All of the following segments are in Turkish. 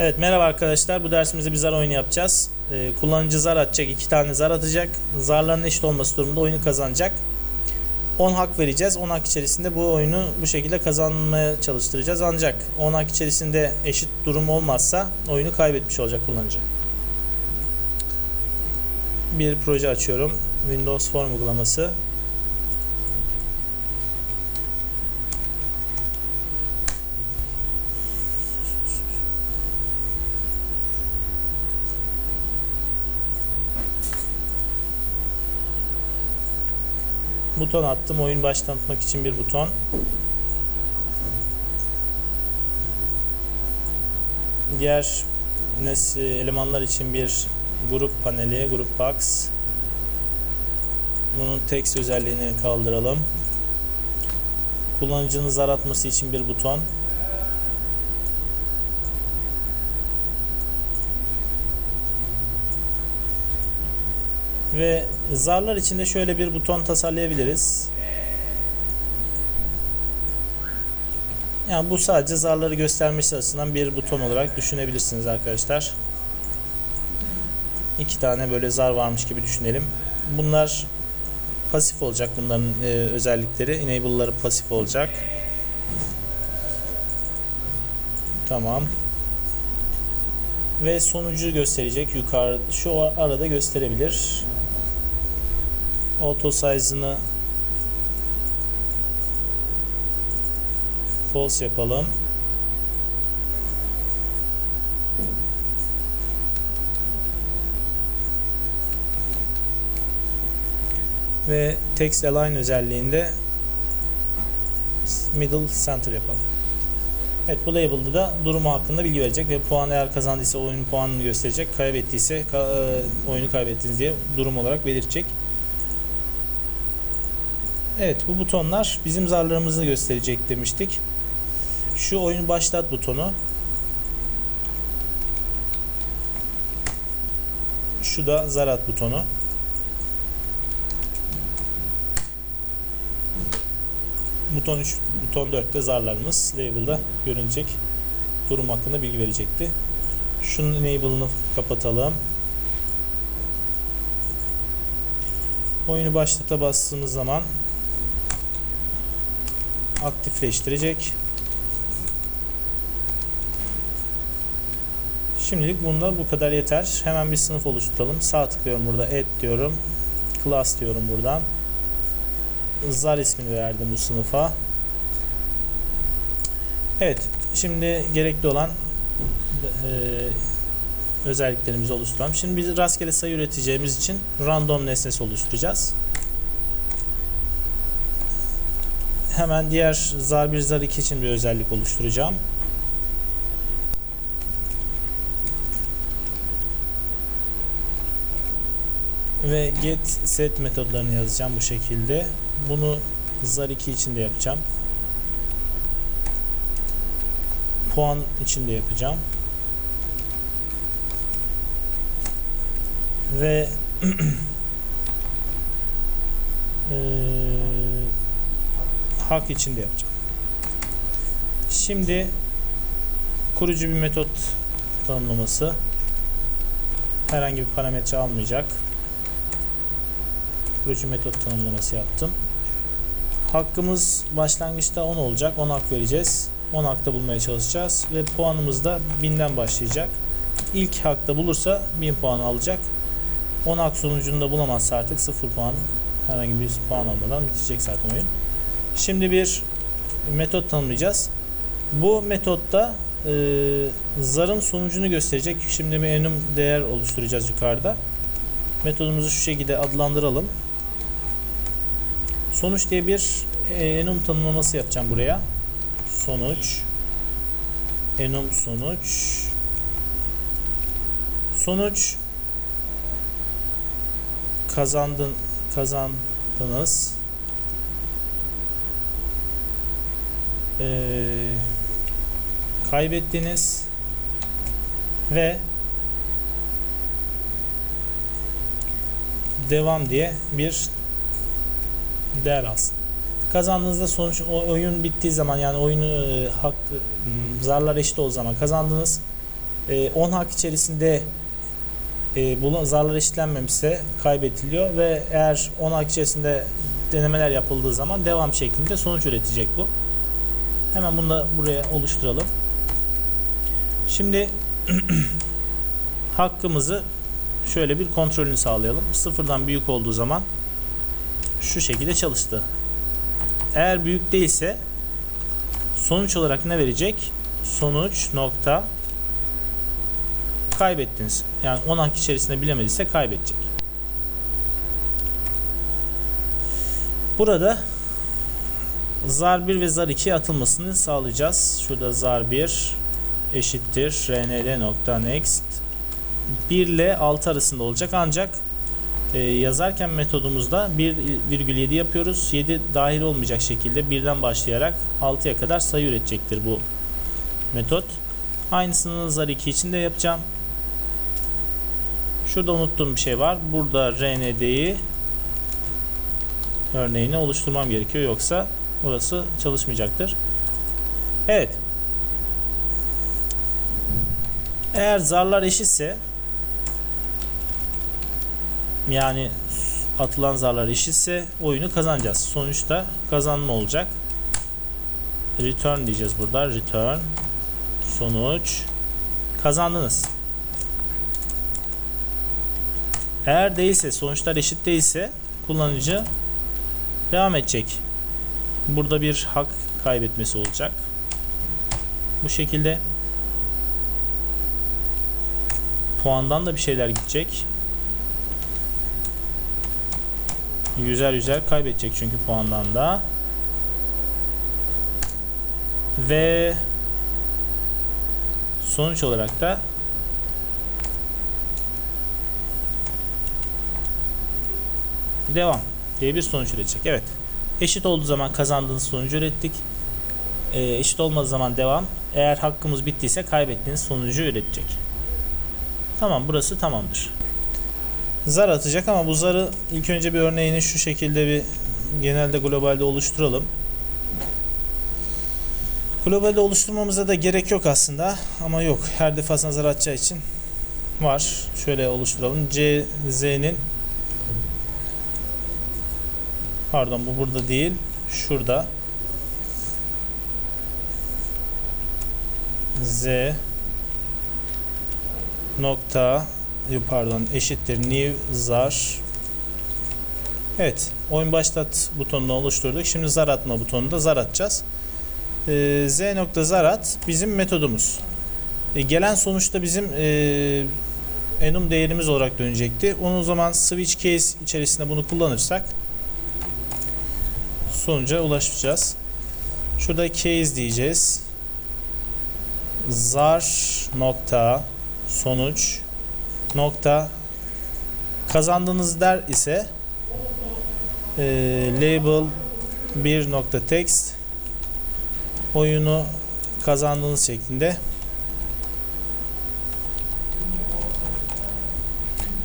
Evet merhaba arkadaşlar. Bu dersimizde bir zar oyunu yapacağız. Ee, kullanıcı zar atacak. iki tane zar atacak. Zarların eşit olması durumunda oyunu kazanacak. 10 hak vereceğiz. 10 hak içerisinde bu oyunu bu şekilde kazanmaya çalıştıracağız. Ancak 10 hak içerisinde eşit durum olmazsa oyunu kaybetmiş olacak kullanıcı. Bir proje açıyorum. Windows Form uygulaması. Buton attım. Oyun başlatmak için bir buton. Diğer elemanlar için bir grup paneli, grup box. Bunun text özelliğini kaldıralım. Kullanıcının zar atması için bir buton. Ve zarlar içinde şöyle bir buton tasarlayabiliriz. Yani bu sadece zarları göstermesi açısından bir buton olarak düşünebilirsiniz arkadaşlar. İki tane böyle zar varmış gibi düşünelim. Bunlar pasif olacak bunların e, özellikleri. Enable'ları pasif olacak. Tamam. Ve sonucu gösterecek yukarı şu arada gösterebilir. Auto size'ını false yapalım. Ve text align özelliğinde middle center yapalım. Evet bu label'da da durumu hakkında bilgi verecek ve puan eğer kazandıysa oyunun puanını gösterecek. Kaybettiyse ka e, oyunu kaybettiniz diye durum olarak belirtecek. Evet bu butonlar bizim zarlarımızı gösterecek demiştik. Şu oyunu başlat butonu. Şu da zar at butonu. Buton 3, buton 4'te zarlarımız label'da görünecek durum hakkında bilgi verecekti. Şunun enable'ını kapatalım. Oyunu başlata bastığımız zaman aktifleştirecek. Şimdilik bunda bu kadar yeter. Hemen bir sınıf oluşturalım. Sağ tıklıyorum burada add diyorum. Class diyorum buradan. Zar ismini verdim bu sınıfa. Evet. Şimdi gerekli olan e, özelliklerimizi oluşturalım. Şimdi biz rastgele sayı üreteceğimiz için random nesnesi oluşturacağız. Hemen diğer zar 1 zar 2 için bir özellik oluşturacağım. Ve get set metodlarını yazacağım bu şekilde. Bunu zar 2 için de yapacağım. Puan için de yapacağım. Ve eee hak içinde yapacağım. Şimdi kurucu bir metot tanımlaması herhangi bir parametre almayacak. Kurucu metot tanımlaması yaptım. Hakkımız başlangıçta 10 olacak. 10 hak vereceğiz. 10 hakta bulmaya çalışacağız ve puanımız da 1000'den başlayacak. İlk hakta bulursa 1000 puan alacak. 10 hak sonucunda bulamazsa artık 0 puan herhangi bir puan almadan bitecek zaten oyun. Şimdi bir metot tanımlayacağız. Bu metotta e, zarın sonucunu gösterecek. Şimdi bir enum değer oluşturacağız yukarıda. Metodumuzu şu şekilde adlandıralım. Sonuç diye bir e, enum tanımlaması yapacağım buraya. Sonuç enum sonuç sonuç kazandın kazandınız e, kaybettiniz ve devam diye bir değer alsın. Kazandığınızda sonuç oyun bittiği zaman yani oyunu e, hak zarlar eşit olduğu zaman kazandınız. e, 10 hak içerisinde e, bu zarlar eşitlenmemişse kaybediliyor ve eğer 10 hak içerisinde denemeler yapıldığı zaman devam şeklinde sonuç üretecek bu. Hemen bunu da buraya oluşturalım. Şimdi hakkımızı şöyle bir kontrolünü sağlayalım. Sıfırdan büyük olduğu zaman şu şekilde çalıştı. Eğer büyük değilse sonuç olarak ne verecek? Sonuç nokta kaybettiniz. Yani 10 hak içerisinde bilemediyse kaybedecek. Burada zar 1 ve zar 2 atılmasını sağlayacağız. Şurada zar 1 eşittir rnl.next 1 ile 6 arasında olacak ancak e, yazarken metodumuzda 1,7 yapıyoruz. 7 dahil olmayacak şekilde birden başlayarak 6'ya kadar sayı üretecektir bu metot. Aynısını zar 2 için de yapacağım. Şurada unuttuğum bir şey var. Burada RND'yi örneğini oluşturmam gerekiyor yoksa orası çalışmayacaktır. Evet. Eğer zarlar eşitse yani atılan zarlar eşitse oyunu kazanacağız. Sonuçta kazanma olacak. Return diyeceğiz burada. Return sonuç kazandınız. Eğer değilse sonuçlar eşit değilse kullanıcı devam edecek. Burada bir hak kaybetmesi olacak. Bu şekilde puandan da bir şeyler gidecek. Yüzer yüzer kaybedecek çünkü puandan da. Ve sonuç olarak da devam diye bir sonuç üretecek. Evet. Eşit olduğu zaman kazandığınız sonucu ürettik. E, eşit olmadığı zaman devam. Eğer hakkımız bittiyse kaybettiğiniz sonucu üretecek. Tamam burası tamamdır. Zar atacak ama bu zarı ilk önce bir örneğini şu şekilde bir genelde globalde oluşturalım. Globalde oluşturmamıza da gerek yok aslında ama yok. Her defasında zar atacağı için var. Şöyle oluşturalım. C, Pardon bu burada değil. Şurada. Z nokta pardon eşittir new zar Evet oyun başlat butonunu oluşturduk. Şimdi zar atma butonunda zar atacağız. Ee, z nokta zar at bizim metodumuz. Ee, gelen sonuçta bizim e, enum değerimiz olarak dönecekti. Onun zaman switch case içerisinde bunu kullanırsak sonuca ulaşacağız. Şurada case diyeceğiz. Zar nokta sonuç nokta kazandığınız der ise e, label bir nokta text oyunu kazandığınız şeklinde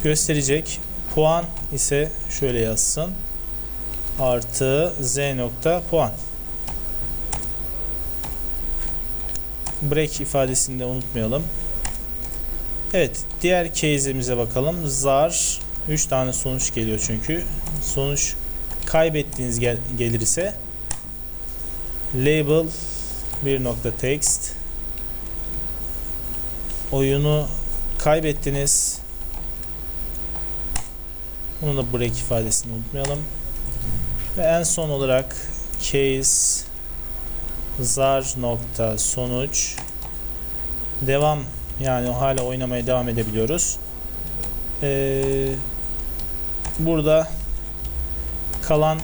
gösterecek. Puan ise şöyle yazsın artı z nokta puan. Break ifadesini de unutmayalım. Evet, diğer case'imize bakalım. Zar 3 tane sonuç geliyor çünkü. Sonuç kaybettiğiniz gel gelir ise label bir nokta text oyunu kaybettiniz. Bunu da break ifadesini unutmayalım. Ve en son olarak case zar nokta sonuç devam yani hala oynamaya devam edebiliyoruz. Ee, burada kalan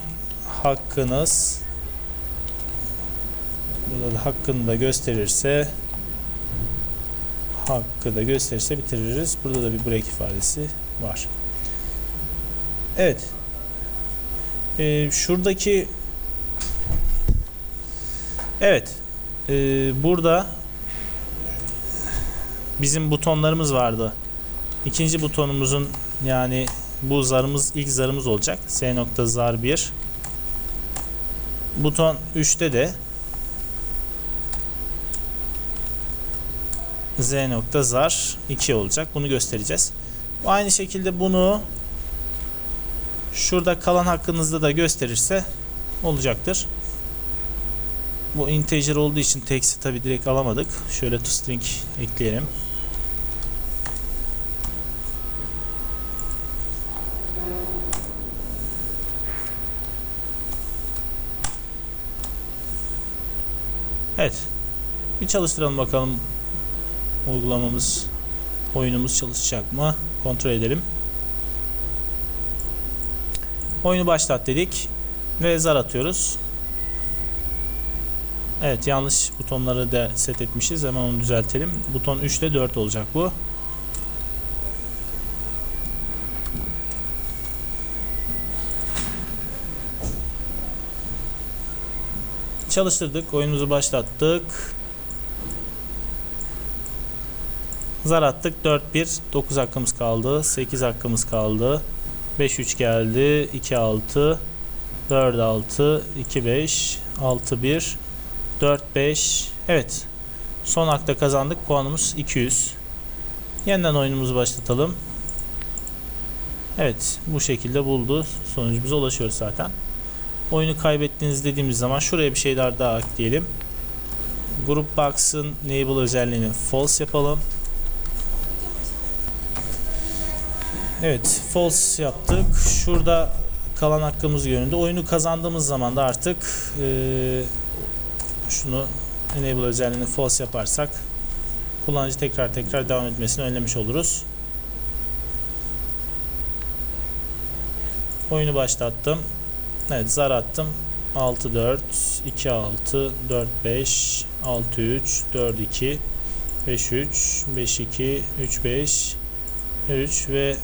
hakkınız burada da hakkını da gösterirse hakkı da gösterirse bitiririz. Burada da bir break ifadesi var. Evet e, şuradaki evet e, burada bizim butonlarımız vardı. İkinci butonumuzun yani bu zarımız ilk zarımız olacak. S nokta zar 1. Buton 3'te de z nokta zar 2 olacak. Bunu göstereceğiz. Aynı şekilde bunu şurada kalan hakkınızda da gösterirse olacaktır. Bu integer olduğu için text'i tabi direkt alamadık. Şöyle toString ekleyelim. Evet. Bir çalıştıralım bakalım uygulamamız, oyunumuz çalışacak mı? Kontrol edelim. Oyunu başlat dedik ve zar atıyoruz. Evet yanlış butonları da set etmişiz. Hemen onu düzeltelim. Buton 3 ile 4 olacak bu. Çalıştırdık. Oyunumuzu başlattık. Zar attık. 4-1. 9 hakkımız kaldı. 8 hakkımız kaldı. 5-3 geldi. 2-6. 4-6. 2-5. 6-1. 4-5. Evet. Son hakta kazandık. Puanımız 200. Yeniden oyunumuzu başlatalım. Evet. Bu şekilde buldu. Sonucumuza ulaşıyoruz zaten. Oyunu kaybettiniz dediğimiz zaman şuraya bir şeyler daha ekleyelim. Group Box'ın Enable özelliğini false yapalım. Evet, false yaptık. Şurada kalan hakkımız yönünde. Oyunu kazandığımız zaman da artık e, şunu enable özelliğini false yaparsak kullanıcı tekrar tekrar devam etmesini önlemiş oluruz. Oyunu başlattım. Evet, zar attım. 6 4 2 6 4 5 6 3 4 2 5 3 5 2 3 5 3 ve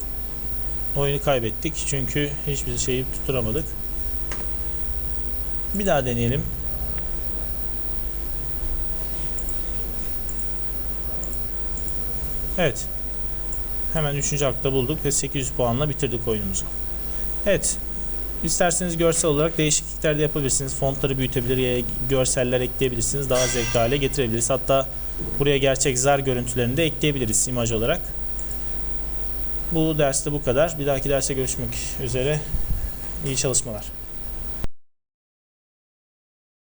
oyunu kaybettik çünkü hiçbir şeyi tutturamadık. Bir daha deneyelim. Evet. Hemen 3. hakta bulduk ve 800 puanla bitirdik oyunumuzu. Evet. İsterseniz görsel olarak değişiklikler de yapabilirsiniz. Fontları büyütebilir görseller ekleyebilirsiniz. Daha zevkli hale getirebiliriz. Hatta buraya gerçek zar görüntülerini de ekleyebiliriz imaj olarak. Bu derste bu kadar. Bir dahaki derse görüşmek üzere. İyi çalışmalar.